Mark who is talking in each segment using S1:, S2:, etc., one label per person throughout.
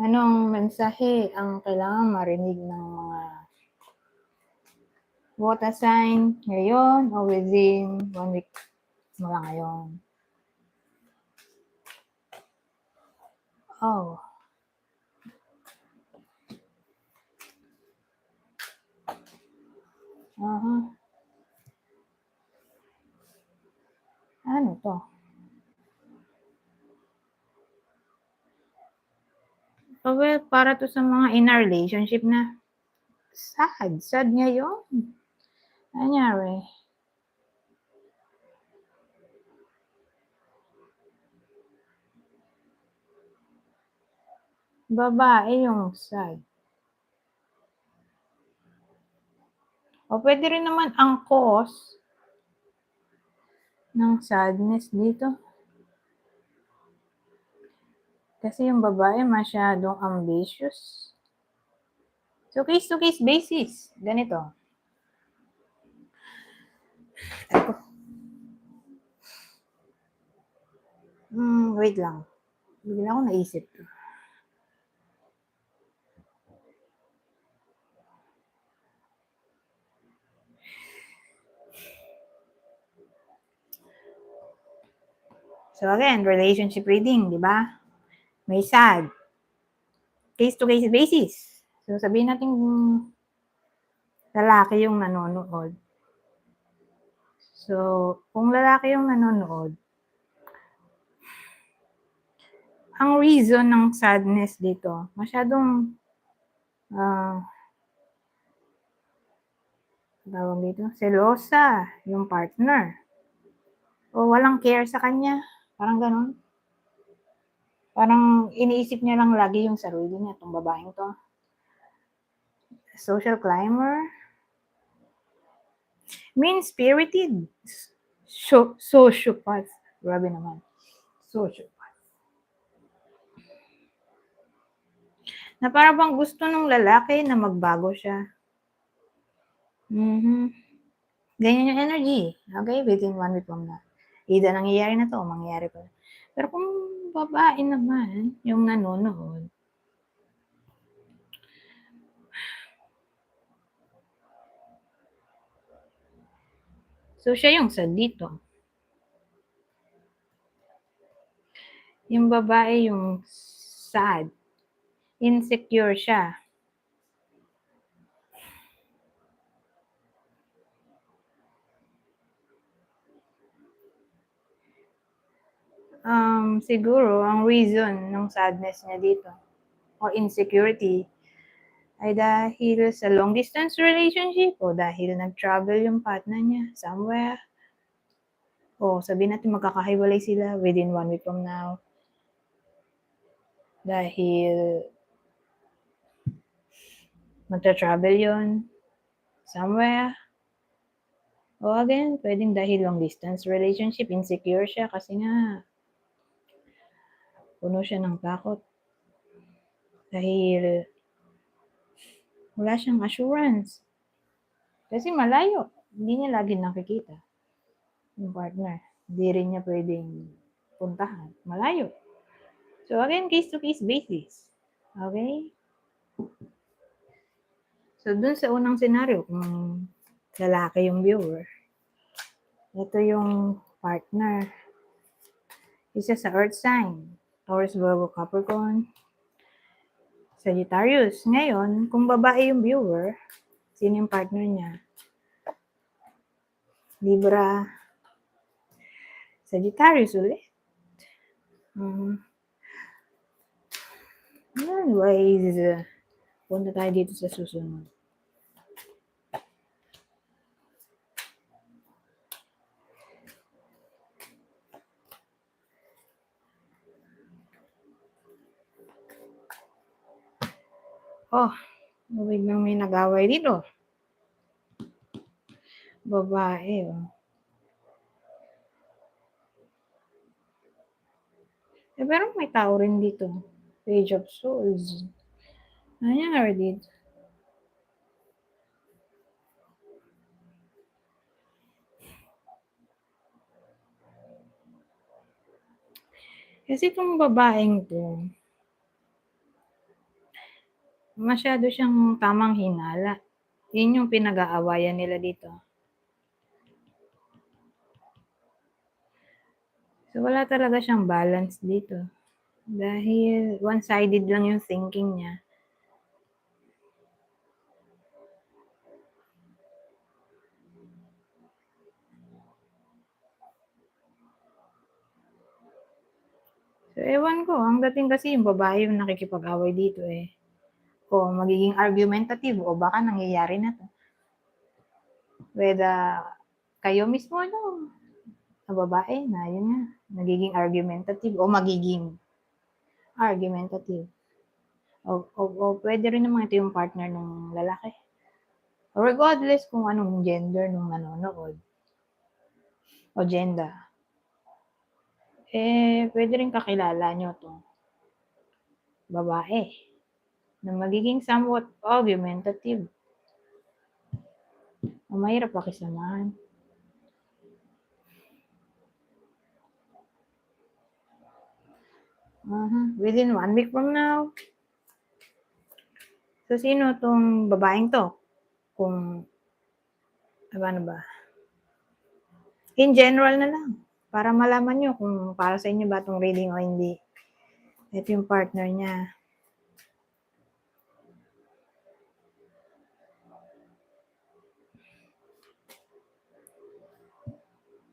S1: Anong mensahe ang kailangan marinig ng mga water sign ngayon o within one week mula ngayon? Oh. Aha. Ano to? Oh, well, para to sa mga in a relationship na sad. Sad ngayon. Anyari. Babae yung sad. O pwede rin naman ang cause ng sadness dito. Kasi yung babae masyadong ambitious. So, case-to-case basis. Ganito. Ako. Hmm, wait lang. Bigla ako naisip. So again, relationship reading, di ba? May sad. Case-to-case basis. So sabihin natin lalaki yung nanonood. So, kung lalaki yung nanonood, ang reason ng sadness dito, masyadong uh, tawag dito, selosa yung partner. O walang care sa kanya. Parang ganun. Parang iniisip niya lang lagi yung sarili niya, itong babaeng to. Social climber. Mean-spirited. So, sociopath. Grabe naman. Sociopath. Na para bang gusto ng lalaki na magbago siya. Mm-hmm. Ganyan yung energy. Okay? Within one week from now. Either nangyayari na to o mangyayari pa. Pero kung babae naman yung nanonood, So, siya yung sad dito. Yung babae yung sad. Insecure siya. um, siguro ang reason ng sadness niya dito o insecurity ay dahil sa long distance relationship o dahil nag-travel yung partner niya somewhere. O sabihin natin magkakahiwalay sila within one week from now. Dahil magta-travel yon somewhere. O again, pwedeng dahil long distance relationship, insecure siya kasi nga Puno siya ng takot. Dahil wala siyang assurance. Kasi malayo. Hindi niya lagi nakikita yung partner. Hindi rin niya pwedeng puntahan. Malayo. So again, case-to-case basis. Okay? So dun sa unang scenario, kung lalaki yung viewer, ito yung partner. Isa sa earth sign. Taurus, Virgo, Capricorn, Sagittarius. Ngayon, kung babae yung viewer, sino yung partner niya? Libra, Sagittarius ulit. Um, anyways, punta tayo dito sa susunod. Oh, biglang may nag-away dito. Babae, oh. Eh, pero may tao rin dito. Page of Swords. Ano nangyari dito? Kasi itong babaeng to, Masyado siyang tamang hinala. Yun yung pinag-aawayan nila dito. So, wala talaga siyang balance dito. Dahil one-sided lang yung thinking niya. So, ewan ko. Ang dating kasi yung babae yung nakikipag-away dito eh. O magiging argumentative o baka nangyayari na to. Whether kayo mismo ano, na babae na yun nga, nagiging argumentative o magiging argumentative. O, o, o pwede rin naman ito yung partner ng lalaki. Regardless kung anong gender nung nanonood o gender. Eh, pwede rin kakilala nyo to babae na magiging somewhat argumentative. O mahirap pakisamahan. Uh-huh. Within one week from now. So, sino tong babaeng to? Kung, ano ba? In general na lang. Para malaman nyo kung para sa inyo ba itong reading o hindi. Ito yung partner niya.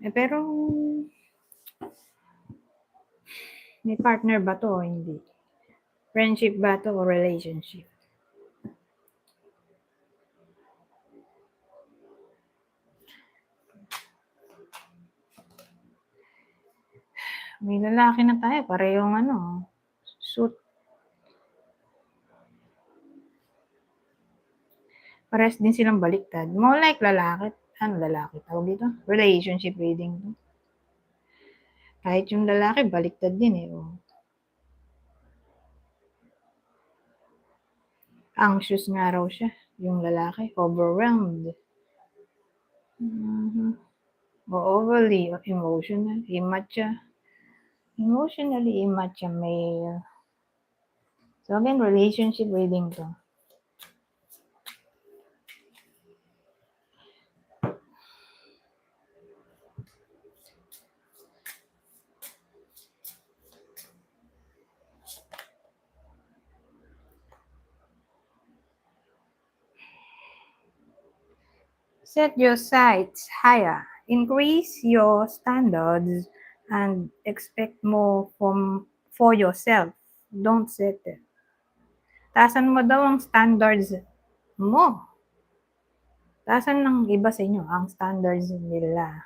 S1: Eh, pero, may partner ba to o hindi? Friendship ba to o relationship? May lalaki na tayo, parehong ano, suit. Pares din silang baliktad. More like lalaki. Ano lalaki? Tawag dito? Relationship reading. to. Kahit yung lalaki, baliktad din eh. Oh. Anxious nga raw siya. Yung lalaki, overwhelmed. Mhm. O overly emotional, immature. Emotionally immature male. So again, relationship reading to. Set your sights higher. Increase your standards and expect more from for yourself. Don't settle. Tasan mo daw ang standards mo. Tasan ng iba sa inyo ang standards nila.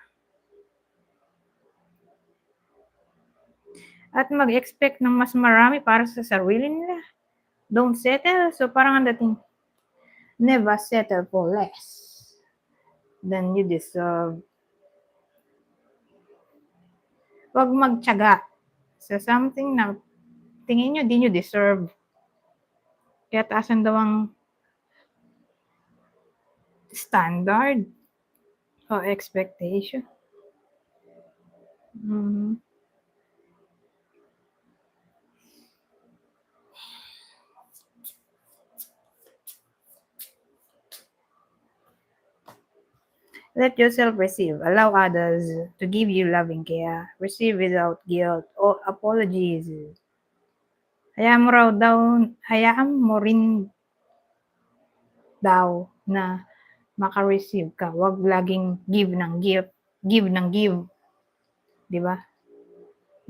S1: At mag-expect ng mas marami para sa sarili nila. Don't settle. So parang ang dating, never settle for less than you deserve. Huwag magtyaga sa something na tingin nyo di nyo deserve. Kaya taasan daw ang standard o expectation. Mhm. Let yourself receive. Allow others to give you loving care. Receive without guilt or apologies. Hayaan mo raw daw, hayaan mo rin daw na maka-receive ka. Huwag laging give ng give, give ng give. Di ba?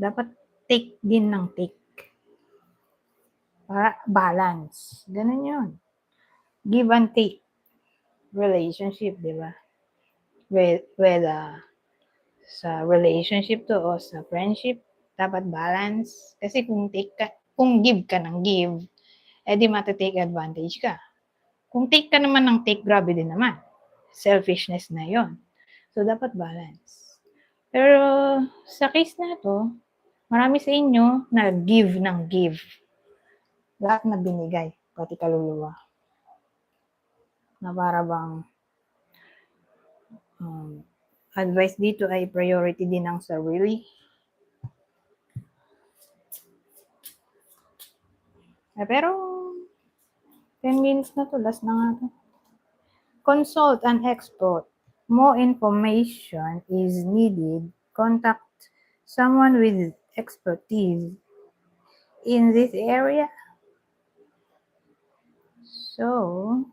S1: Dapat take din ng take. Para balance. Ganun yun. Give and take. Relationship, di ba? Whether sa relationship to o sa friendship, dapat balance. Kasi kung take ka, kung give ka ng give, eh di mata-take advantage ka. Kung take ka naman ng take, grabe din naman. Selfishness na yon. So, dapat balance. Pero, sa case na to, marami sa inyo na give ng give. Lahat na binigay, pati kaluluwa. Na para bang um, advice dito ay priority din ang sarili. Eh, pero, 10 minutes na to. Last na nga to. Consult an expert. More information is needed. Contact someone with expertise in this area. So,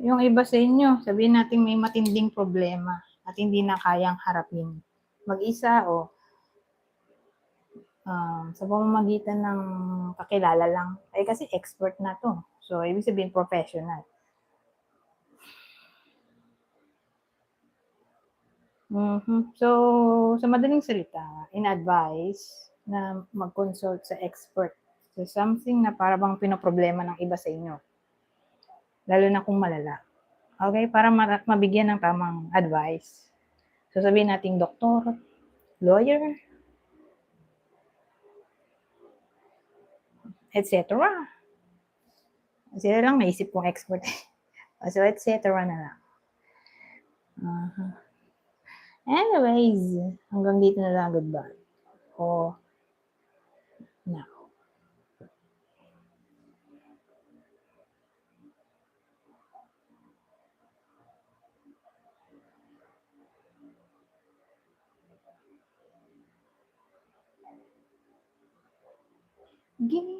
S1: yung iba sa inyo, sabihin natin may matinding problema at hindi na kayang harapin. Mag-isa o um, sa pamamagitan ng kakilala lang. Ay kasi expert na to. So, ibig sabihin professional. Mhm. So, sa madaling salita, in-advise na mag-consult sa expert sa something na para bang pinoproblema ng iba sa inyo. Lalo na kung malala. Okay? Para ma- mabigyan ng tamang advice. So, sabihin nating doktor, lawyer, etc. Sila lang naisip kong expert. so, etc. na lang. Aha. Anyways, hanggang dito na lang. Goodbye. O, now. Give